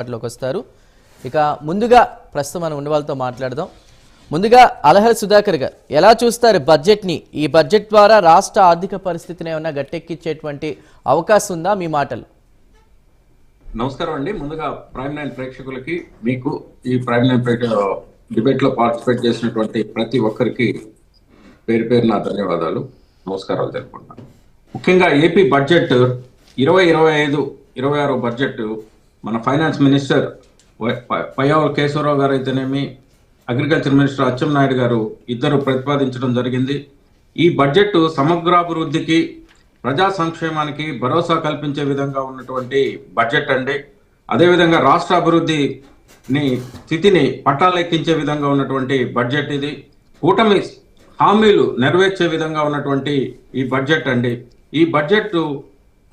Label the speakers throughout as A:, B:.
A: అందుబాటులోకి వస్తారు ఇక ముందుగా ప్రస్తుతం మనం ఉన్న వాళ్ళతో మాట్లాడదాం. ముందుగా అలహర్ సుధాకర్ గారు ఎలా చూస్తారు బడ్జెట్ని? ఈ బడ్జెట్ ద్వారా రాష్ట్ర ఆర్థిక పరిస్థితిని ఏమైనా గట్టెక్కించేటువంటి అవకాశం ఉందా? మీ మాటలు.
B: నమస్కారం అండి. ముందుగా ప్రైమ్ లైన్ ప్రేక్షకులకి మీకు ఈ ప్రైమ్ లైన్ డిబేట్లో పార్టిసిపేట్ చేసినటువంటి ప్రతి ఒక్కరికి పేరు పేరు నా ధన్యవాదాలు. నమస్కారాలు తెలుపుకుంటాను ముఖ్యంగా ఏపీ బడ్జెట్ ఇరవై ఇరవై ఐదు ఇరవై ఆరు బడ్జెట్ మన ఫైనాన్స్ మినిస్టర్ వై- కేశవరావు గారు అయితేనేమి అగ్రికల్చర్ మినిస్టర్ అచ్చెన్నాయుడు గారు ఇద్దరు ప్రతిపాదించడం జరిగింది. ఈ బడ్జెట్ సమగ్రాభివృద్ధికి ప్రజా సంక్షేమానికి భరోసా కల్పించే విధంగా ఉన్నటువంటి బడ్జెట్ అండి. అదేవిధంగా రాష్ట్ర అభివృద్ధిని స్థితిని పట్టాలెక్కించే విధంగా ఉన్నటువంటి బడ్జెట్ ఇది. కూటమి హామీలు నెరవేర్చే విధంగా ఉన్నటువంటి ఈ బడ్జెట్ అండి. ఈ బడ్జెట్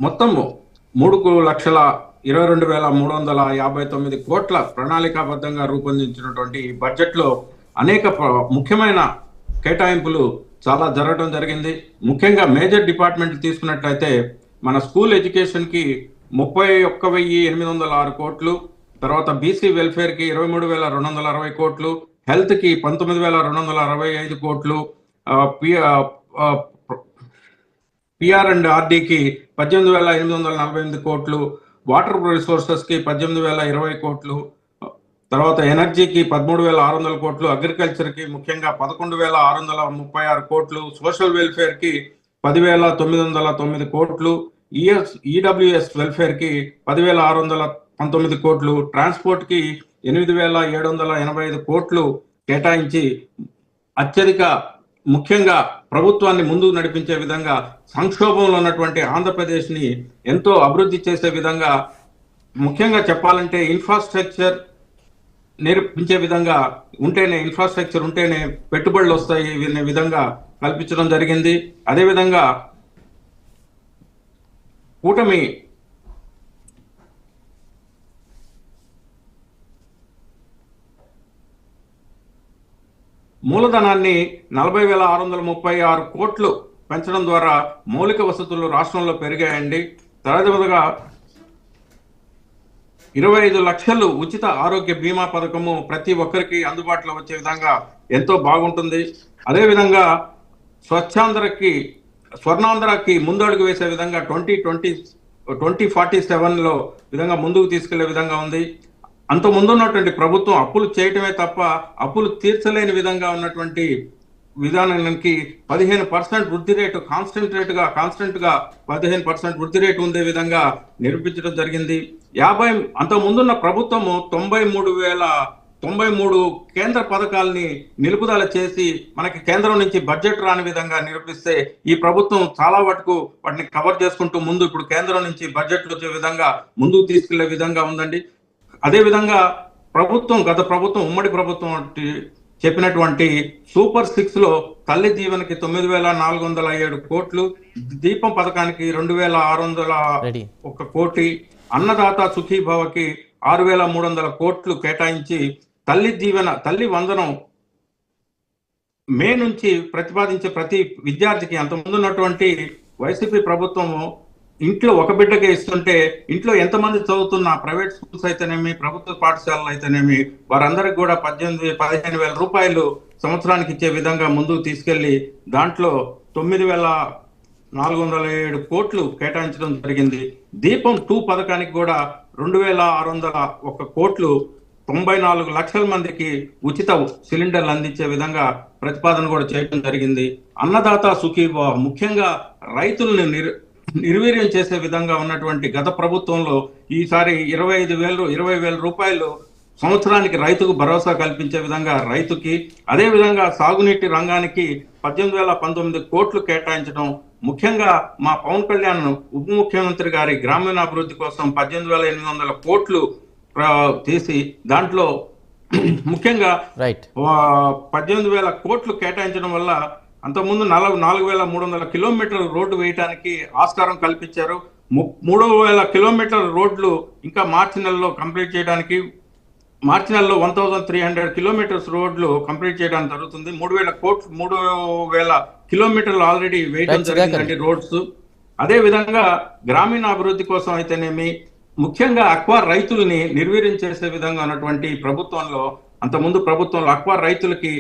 B: మొత్తము మూడు లక్షల ఇరవై రెండు వేల మూడు వందల యాభై తొమ్మిది కోట్ల ప్రణాళికాబద్ధంగా రూపొందించినటువంటి ఈ బడ్జెట్లో అనేక ముఖ్యమైన కేటాయింపులు చాలా జరగడం జరిగింది. ముఖ్యంగా మేజర్ డిపార్ట్మెంట్ తీసుకున్నట్లయితే మన స్కూల్ ఎడ్యుకేషన్కి ముప్పై ఒక్క వెయ్యి ఎనిమిది వందల ఆరు కోట్లు తర్వాత బీసీ వెల్ఫేర్కి ఇరవై మూడు వేల రెండు వందల అరవై కోట్లు హెల్త్కి పంతొమ్మిది వేల రెండు వందల అరవై ఐదు కోట్లు పిఆర్ అండ్ ఆర్డీకి పద్దెనిమిది వేల ఎనిమిది వందల నలభై ఎనిమిది కోట్లు వాటర్ రిసోర్సెస్కి పద్దెనిమిది వేల ఇరవై కోట్లు తర్వాత ఎనర్జీకి పదమూడు వేల ఆరు వందల కోట్లు అగ్రికల్చర్కి ముఖ్యంగా పదకొండు వేల ఆరు వందల ముప్పై ఆరు కోట్లు సోషల్ వెల్ఫేర్కి పదివేల తొమ్మిది వందల తొమ్మిది కోట్లు ఈఎస్ ఈడబ్ల్యూఎస్ వెల్ఫేర్కి పదివేల ఆరు వందల పంతొమ్మిది కోట్లు ట్రాన్స్పోర్ట్కి ఎనిమిది వేల ఏడు వందల ఎనభై ఐదు కోట్లు కేటాయించి అత్యధిక ముఖ్యంగా ప్రభుత్వాన్ని ముందుకు నడిపించే విధంగా సంక్షోభంలో ఉన్నటువంటి ఆంధ్రప్రదేశ్ని ఎంతో అభివృద్ధి చేసే విధంగా ముఖ్యంగా చెప్పాలంటే ఇన్ఫ్రాస్ట్రక్చర్ నేర్పించే విధంగా ఉంటేనే ఇన్ఫ్రాస్ట్రక్చర్ ఉంటేనే పెట్టుబడులు వస్తాయి అనే విధంగా కల్పించడం జరిగింది. అదేవిధంగా కూటమి మూలధనాన్ని నలభై వేల ఆరు వందల ముప్పై ఆరు కోట్లు పెంచడం ద్వారా మౌలిక వసతులు రాష్ట్రంలో పెరిగాయండి. తరగతిగా ఇరవై ఐదు లక్షలు ఉచిత ఆరోగ్య బీమా పథకము ప్రతి ఒక్కరికి అందుబాటులో వచ్చే విధంగా ఎంతో బాగుంటుంది. అదేవిధంగా స్వచ్ఛాంధ్రకి స్వర్ణాంధ్రకి ముందడుగు వేసే విధంగా ట్వంటీ ట్వంటీ ట్వంటీ ఫార్టీ సెవెన్లో విధంగా ముందుకు తీసుకెళ్ళే విధంగా ఉంది. అంత ముందున్నటువంటి ప్రభుత్వం అప్పులు చేయటమే తప్ప అప్పులు తీర్చలేని విధంగా ఉన్నటువంటి విధానానికి పదిహేను పర్సెంట్ వృద్ధి రేటు కాన్స్టెంట్ రేటుగా కాన్స్టెంట్గా పదిహేను పర్సెంట్ వృద్ధి రేటు ఉండే విధంగా నిరూపించడం జరిగింది. యాభై అంత ముందున్న ప్రభుత్వము తొంభై మూడు వేల తొంభై మూడు కేంద్ర పథకాల్ని నిలుపుదల చేసి మనకి కేంద్రం నుంచి బడ్జెట్ రాని విధంగా నిరూపిస్తే ఈ ప్రభుత్వం చాలా వరకు వాటిని కవర్ చేసుకుంటూ ముందు ఇప్పుడు కేంద్రం నుంచి బడ్జెట్ వచ్చే విధంగా ముందుకు తీసుకెళ్ళే విధంగా ఉందండి. అదే విధంగా ప్రభుత్వం గత ప్రభుత్వం ఉమ్మడి ప్రభుత్వం వంటి- చెప్పినటువంటి సూపర్ సిక్స్లో తల్లి దీవెనకి తొమ్మిది వేల నాలుగు వందల ఏడు కోట్లు దీపం పథకానికి రెండు వేల ఆరు వందల ఒక కోటి అన్నదాత సుఖీభవకి ఆరు వేల మూడు వందల కోట్లు కేటాయించి తల్లి దీవెన తల్లి వందనం మే నుంచి ప్రతిపాదించే ప్రతి విద్యార్థికి అంత ముందున్నటువంటి వైసీపీ ప్రభుత్వము ఇంట్లో ఒక బిడ్డకే ఇస్తుంటే ఇంట్లో ఎంతమంది చదువుతున్న ప్రైవేట్ స్కూల్స్ అయితేనేమి ప్రభుత్వ పాఠశాలలు అయితేనేమి వారందరికి కూడా పద్దెనిమిది పదిహేను వేల రూపాయలు సంవత్సరానికి ఇచ్చే విధంగా ముందుకు తీసుకెళ్ళి దాంట్లో తొమ్మిది వేల నాలుగు వందల ఏడు కోట్లు కేటాయించడం జరిగింది. దీపం టూ పథకానికి కూడా రెండు వేల ఆరు వందల ఒక కోట్లు తొంభై నాలుగు లక్షల మందికి ఉచిత సిలిండర్లు అందించే విధంగా ప్రతిపాదన కూడా చేయడం జరిగింది. అన్నదాత సుఖీభావ ముఖ్యంగా రైతులను నిర్ నిర్వీర్యం చేసే విధంగా ఉన్నటువంటి గత ప్రభుత్వంలో ఈసారి ఇరవై ఐదు వేలు ఇరవై వేల రూపాయలు సంవత్సరానికి రైతుకు భరోసా కల్పించే విధంగా రైతుకి అదే విధంగా సాగునీటి రంగానికి పద్దెనిమిది వేల పంతొమ్మిది కోట్లు కేటాయించడం ముఖ్యంగా మా పవన్ కళ్యాణ్ ఉప ముఖ్యమంత్రి గారి గ్రామీణాభివృద్ధి కోసం పద్దెనిమిది వేల ఎనిమిది వందల కోట్లు తీసి దాంట్లో ముఖ్యంగా పద్దెనిమిది వేల కోట్లు కేటాయించడం వల్ల అంతకుముందు నలభై నాలుగు వేల మూడు వందల కిలోమీటర్ల రోడ్డు వేయడానికి ఆస్కారం కల్పించారు. మూడు వేల కిలోమీటర్ల రోడ్లు ఇంకా మార్చి నెలలో కంప్లీట్ చేయడానికి మార్చి నెలలో one thousand three hundred kilometres రోడ్లు కంప్లీట్ చేయడానికి జరుగుతుంది. మూడు వేల కోట్లు మూడు వేల కిలోమీటర్లు ఆల్రెడీ వేయడం జరిగిందండి రోడ్స్. అదే విధంగా గ్రామీణ అభివృద్ధి కోసం అయితేనేమి ముఖ్యంగా అక్వా రైతుల్ని నిర్వీర్యం చేసే విధంగా ఉన్నటువంటి ప్రభుత్వంలో అంతకుముందు ప్రభుత్వంలో అక్వా రైతులకి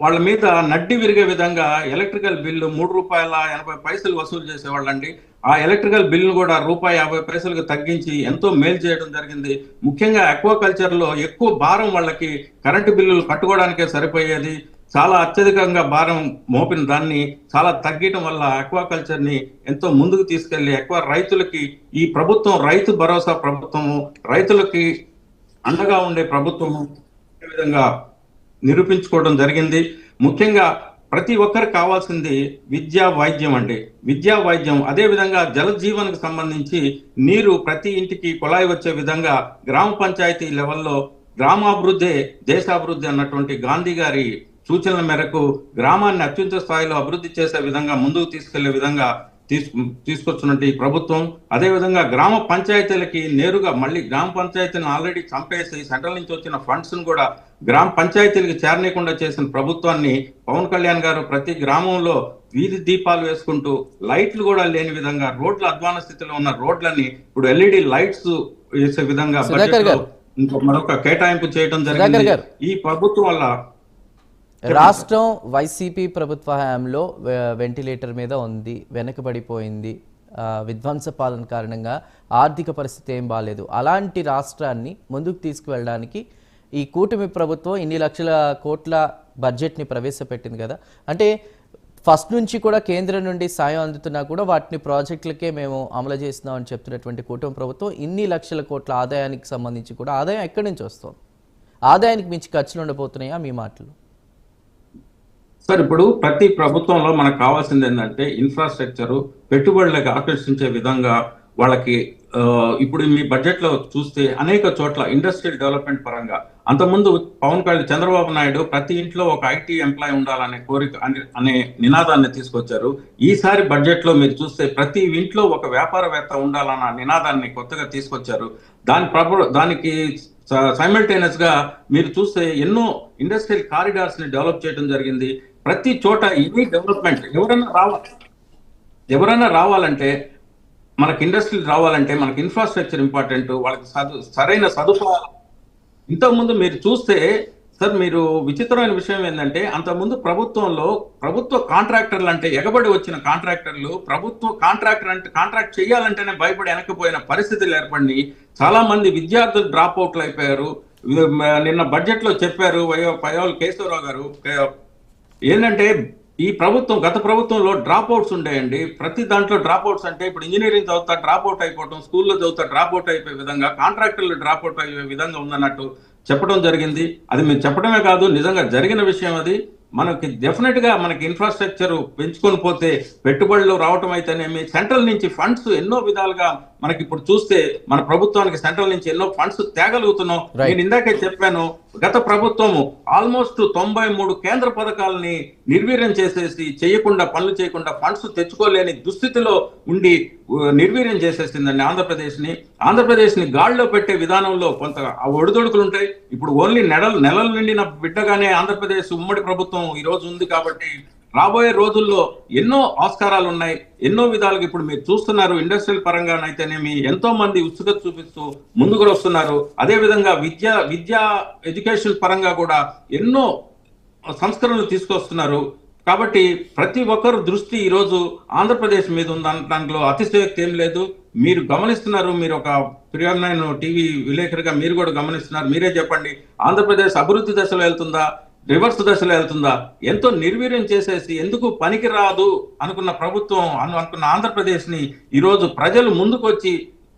B: వాళ్ళ మీద నడ్డి విరిగే విధంగా ఎలక్ట్రికల్ బిల్లు మూడు రూపాయల ఎనభై పైసలు వసూలు చేసేవాళ్ళండి. ఆ ఎలక్ట్రికల్ బిల్లును కూడా రూపాయి యాభై పైసలకు తగ్గించి ఎంతో మేలు చేయడం జరిగింది. ముఖ్యంగా అక్వాకల్చర్లో ఎక్కువ భారం వాళ్ళకి కరెంటు బిల్లులు కట్టుకోవడానికే సరిపోయేది. చాలా అత్యధికంగా భారం మోపిన దాన్ని చాలా తగ్గటం వల్ల అక్వాకల్చర్ని ఎంతో ముందుకు తీసుకెళ్ళి అక్వా రైతులకి ఈ ప్రభుత్వం రైతు భరోసా ప్రభుత్వము రైతులకి అండగా ఉండే ప్రభుత్వము విధంగా నిరూపించుకోవడం జరిగింది. ముఖ్యంగా ప్రతి ఒక్కరికి కావాల్సింది విద్యా వైద్యం అండి. విద్యా వైద్యం అదే విధంగా సంబంధించి నీరు ప్రతి ఇంటికి కుళాయి వచ్చే విధంగా గ్రామ పంచాయతీ లెవెల్లో గ్రామాభివృద్ధి దేశాభివృద్ధి అన్నటువంటి గాంధీ గారి సూచనల మేరకు గ్రామాన్ని అత్యున్నత స్థాయిలో అభివృద్ధి చేసే విధంగా ముందుకు తీసుకెళ్ళే విధంగా తీసుకు తీసుకొచ్చినట్టు ఈ ప్రభుత్వం అదే విధంగా గ్రామ పంచాయతీలకి నేరుగా మళ్ళీ గ్రామ పంచాయతీని ఆల్రెడీ చంపేసి సెంట్రల్ నుంచి వచ్చిన ఫండ్స్ను కూడా గ్రామ పంచాయతీలకు చేరనీయకుండా చేసిన ప్రభుత్వాన్ని పవన్ కళ్యాణ్ గారు ప్రతి గ్రామంలో వీధి దీపాలు వేసుకుంటూ లైట్లు కూడా లేని విధంగా రోడ్ల అధ్వాన స్థితిలో ఉన్న రోడ్లని ఇప్పుడు ఎల్ఈడి లైట్స్ వేసే విధంగా మరొక కేటాయింపు చేయడం జరిగింది. ఈ ప్రభుత్వం వల్ల
A: రాష్ట్రం వైసీపీ ప్రభుత్వ హయాంలో వె- వెంటిలేటర్ మీద ఉంది వెనకబడిపోయింది. విధ్వంస పాలన కారణంగా ఆర్థిక పరిస్థితి ఏం బాగాలేదు అలాంటి రాష్ట్రాన్ని ముందుకు తీసుకువెళ్ళడానికి ఈ కూటమి ప్రభుత్వం ఇన్ని లక్షల కోట్ల బడ్జెట్ని ప్రవేశపెట్టింది కదా. అంటే ఫస్ట్ నుంచి కూడా కేంద్రం నుండి సాయం అందుతున్నా కూడా వాటిని ప్రాజెక్టులకే మేము అమలు చేస్తున్నామని చెప్తున్నటువంటి కూటమి ప్రభుత్వం ఇన్ని లక్షల కోట్ల ఆదాయానికి సంబంధించి కూడా ఆదాయం ఎక్కడి నుంచి వస్తుంది? ఆదాయానికి మించి ఖర్చులు ఉండబోతున్నాయా మీ మాటలు?
B: సార్ ఇప్పుడు ప్రతి ప్రభుత్వంలో మనకు కావాల్సింది ఏంటంటే ఇన్ఫ్రాస్ట్రక్చర్ పెట్టుబడులకు ఆకర్షించే విధంగా వాళ్ళకి ఇప్పుడు మీ బడ్జెట్లో చూస్తే అనేక చోట్ల ఇండస్ట్రియల్ డెవలప్మెంట్ పరంగా అంతకుముందు పవన్ కళ్యాణ్ చంద్రబాబు నాయుడు ప్రతి ఇంట్లో ఒక ఐటీ ఎంప్లాయ్ ఉండాలనే కోరిక అనే- అనే నినాదాన్ని తీసుకొచ్చారు. ఈసారి బడ్జెట్లో మీరు చూస్తే ప్రతి ఇంట్లో ఒక వ్యాపారవేత్త ఉండాలన్న నినాదాన్ని కొత్తగా తీసుకొచ్చారు. దాని ప్రభు దానికి సైమల్టేనియస్గా మీరు చూస్తే ఎన్నో ఇండస్ట్రియల్ కారిడార్స్ని డెవలప్ చేయడం జరిగింది. ప్రతి చోట ఇవి డెవలప్మెంట్ ఎవరైనా రావాలి ఎవరైనా రావాలంటే మనకి ఇండస్ట్రీలు రావాలంటే మనకి ఇన్ఫ్రాస్ట్రక్చర్ ఇంపార్టెంట్ వాళ్ళకి చదువు సరైన సదుపాయాలు ఇంతకుముందు మీరు చూస్తే సార్ మీరు విచిత్రమైన విషయం ఏంటంటే అంతకుముందు ప్రభుత్వంలో ప్రభుత్వ కాంట్రాక్టర్లు అంటే ఎగబడి వచ్చిన కాంట్రాక్టర్లు ప్రభుత్వ కాంట్రాక్టర్ అంటే కాంట్రాక్ట్ చేయాలంటేనే భయపడి వెనకపోయిన పరిస్థితులు ఏర్పడి చాలా మంది విద్యార్థులు డ్రాప్ అవుట్లు అయిపోయారు నిన్న బడ్జెట్లో చెప్పారు పయోల్ కేశవరావు గారు కే- ఏంటంటే ఈ ప్రభుత్వం గత ప్రభుత్వంలో డ్రాప్ అవుట్స్ ఉండేయండి. ప్రతి దాంట్లో డ్రాప్ అవుట్స్ అంటే ఇప్పుడు ఇంజనీరింగ్ చదువుతా డ్రాప్ అవుట్ అయిపోవటం స్కూల్లో చదువుతా డ్రాప్ అవుట్ అయిపోయే విధంగా కాంట్రాక్టర్లు డ్రాప్ అవుట్ అయ్యే విధంగా ఉందన్నట్టు చెప్పడం జరిగింది. అది మేము చెప్పడమే కాదు నిజంగా జరిగిన విషయం అది. మనకి డెఫినెట్గా మనకి ఇన్ఫ్రాస్ట్రక్చర్ పెంచుకొని పోతే పెట్టుబడులు రావటం అయితేనేమి సెంట్రల్ నుంచి ఫండ్స్ ఎన్నో విధాలుగా మనకి ఇప్పుడు చూస్తే మన ప్రభుత్వానికి సెంట్రల్ నుంచి ఎన్నో ఫండ్స్ తేగలుగుతున్నాం. నేను ఇందాకే చెప్పాను గత ప్రభుత్వము ఆల్మోస్ట్ తొంభై మూడు కేంద్ర పథకాలని నిర్వీర్యం చేసేసి చేయకుండా పనులు చేయకుండా ఫండ్స్ తెచ్చుకోలేని దుస్థితిలో ఉండి నిర్వీర్యం చేసేసిందండి ఆంధ్రప్రదేశ్ని ఆంధ్రప్రదేశ్ని గాడిలో పెట్టే విధానంలో కొంత ఆ ఒడిదొడుకులు ఉంటాయి. ఇప్పుడు ఓన్లీ నెలలు నెలలు నిండిన బిడ్డగానే ఆంధ్రప్రదేశ్ ఉమ్మడి ప్రభుత్వం ఈ రోజు ఉంది కాబట్టి రాబోయే రోజుల్లో ఎన్నో ఆస్కారాలు ఉన్నాయి ఎన్నో విధాలుగా ఇప్పుడు మీరు చూస్తున్నారు. ఇండస్ట్రియల్ పరంగానైతేనేమి ఎంతో మంది ఉత్సుకత చూపిస్తూ ముందుకు వస్తున్నారు. అదేవిధంగా విద్య విద్యా ఎడ్యుకేషన్ పరంగా కూడా ఎన్నో సంస్కరణలు తీసుకొస్తున్నారు. కాబట్టి ప్రతి ఒక్కరు దృష్టి ఈ రోజు ఆంధ్రప్రదేశ్ మీద ఉంది దాంట్లో అతిశయోక్తి ఏం లేదు. మీరు గమనిస్తున్నారు మీరు ఒక ప్రియమైన టీవీ విలేకరిగా మీరు కూడా గమనిస్తున్నారు. మీరే చెప్పండి ఆంధ్రప్రదేశ్ అభివృద్ధి దశలో వెళ్తుందా? రివర్స్ దశలో వెళ్తుందా? ఎంతో నిర్వీర్యం చేసేసి ఎందుకు పనికి రాదు అనుకున్న ప్రభుత్వం అను అనుకున్న ఆంధ్రప్రదేశ్ని ప్రజలు ముందుకు వచ్చి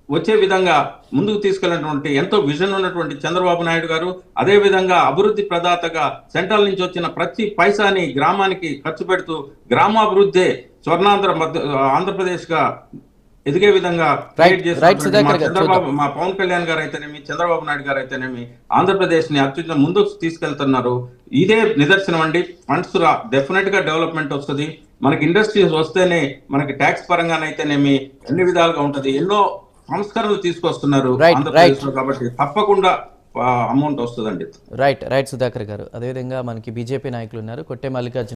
B: వచ్చే విధంగా ముందుకు తీసుకెళ్ళినటువంటి ఎంతో విజన్ ఉన్నటువంటి చంద్రబాబు నాయుడు గారు అదే విధంగా అభివృద్ధి ప్రదాతగా సెంట్రల్ నుంచి వచ్చిన ప్రతి పైసాని గ్రామానికి ఖర్చు పెడుతూ గ్రామాభివృద్ధే స్వర్ణాంధ్ర మధ్య ఆంధ్రప్రదేశ్గా ఎదిగే విధంగా చంద్రబాబు మా పవన్ కళ్యాణ్ గారు అయితేనేమి చంద్రబాబు నాయుడు గారు అయితేనేమి ఆంధ్రప్రదేశ్ని అత్యున్నత ముందుకు తీసుకెళ్తున్నారు. ఇదే నిదర్శనం అండి. ఫండ్స్ రా డెఫినెట్గా డెవలప్మెంట్ వస్తుంది. మనకి ఇండస్ట్రీస్ వస్తేనే మనకి ట్యాక్స్ పరంగానైతేనేమి అన్ని విధాలుగా ఉంటది. ఎన్నో సంస్కరణలు తీసుకొస్తున్నారు ఆంధ్రప్రదేశ్లో కాబట్టి తప్పకుండా అమౌంట్ వస్తుందండి.
A: రైట్ రైట్ సుధాకర్ గారు. అదేవిధంగా మనకి బీజేపీ నాయకులు ఉన్నారు. కొట్టే మల్లికార్జున